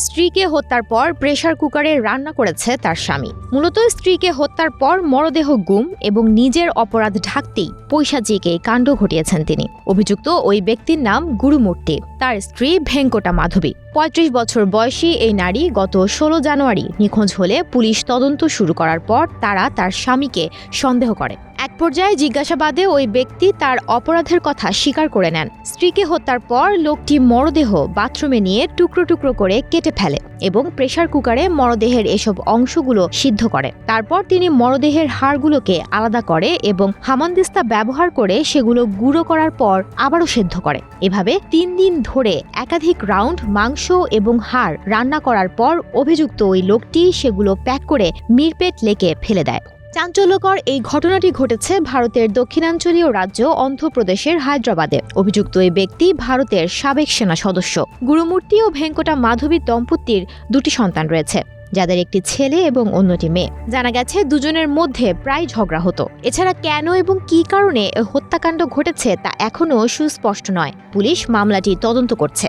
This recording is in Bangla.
স্ত্রীকে হত্যার পর প্রেসার কুকারে রান্না করেছে তার স্বামী। মূলত স্ত্রীকে হত্যার পর মরদেহ গুম এবং নিজের অপরাধ ঢাকতেই পৈশাচিক কাণ্ড ঘটিয়েছেন তিনি। অভিযুক্ত ওই ব্যক্তির নাম গুরুমূর্তি। তার স্ত্রী ভেঙ্কটা মাধবী। পঁয়ত্রিশ বছর বয়সী এই নারী গত ষোলো জানুয়ারি নিখোঁজ হলে পুলিশ তদন্ত শুরু করার পর তারা তার স্বামীকে সন্দেহ করে। এক পর্যায়ে জিজ্ঞাসাবাদে ওই ব্যক্তি তার অপরাধের কথা স্বীকার করে নেন। স্ত্রীকে হত্যার পর লোকটি মরদেহ বাথরুমে নিয়ে টুকরো টুকরো করে কেটে ফেলে এবং প্রেসার কুকারে মরদেহের এসব অংশগুলো সিদ্ধ করে। তারপর তিনি মরদেহের হাড়গুলোকে আলাদা করে এবং হামানদিস্তা ব্যবহার করে সেগুলো গুঁড়ো করার পর আবারও সেদ্ধ করে। এভাবে তিন দিন ধরে একাধিক রাউন্ড মাংস এবং হাড় রান্না করার পর অভিযুক্ত ওই লোকটি সেগুলো প্যাক করে মিরপেট লেকে ফেলে দেয়। চাঞ্চল্যকর এই ঘটনাটি ঘটেছে ভারতের দক্ষিণাঞ্চলীয় রাজ্য অন্ধ্রপ্রদেশের হায়দ্রাবাদে। অভিযুক্ত এই ব্যক্তি ভারতের সাবেক সেনা সদস্য। গুরুমূর্তি ও ভেঙ্কটা মাধবী দম্পতির দুটি সন্তান রয়েছে, যাদের একটি ছেলে এবং অন্যটি মেয়ে। জানা গেছে, দুজনের মধ্যে প্রায় ঝগড়া হতো। এছাড়া কেন এবং কি কারণে হত্যাকাণ্ড ঘটেছে তা এখনও সুস্পষ্ট নয়। পুলিশ মামলাটি তদন্ত করছে।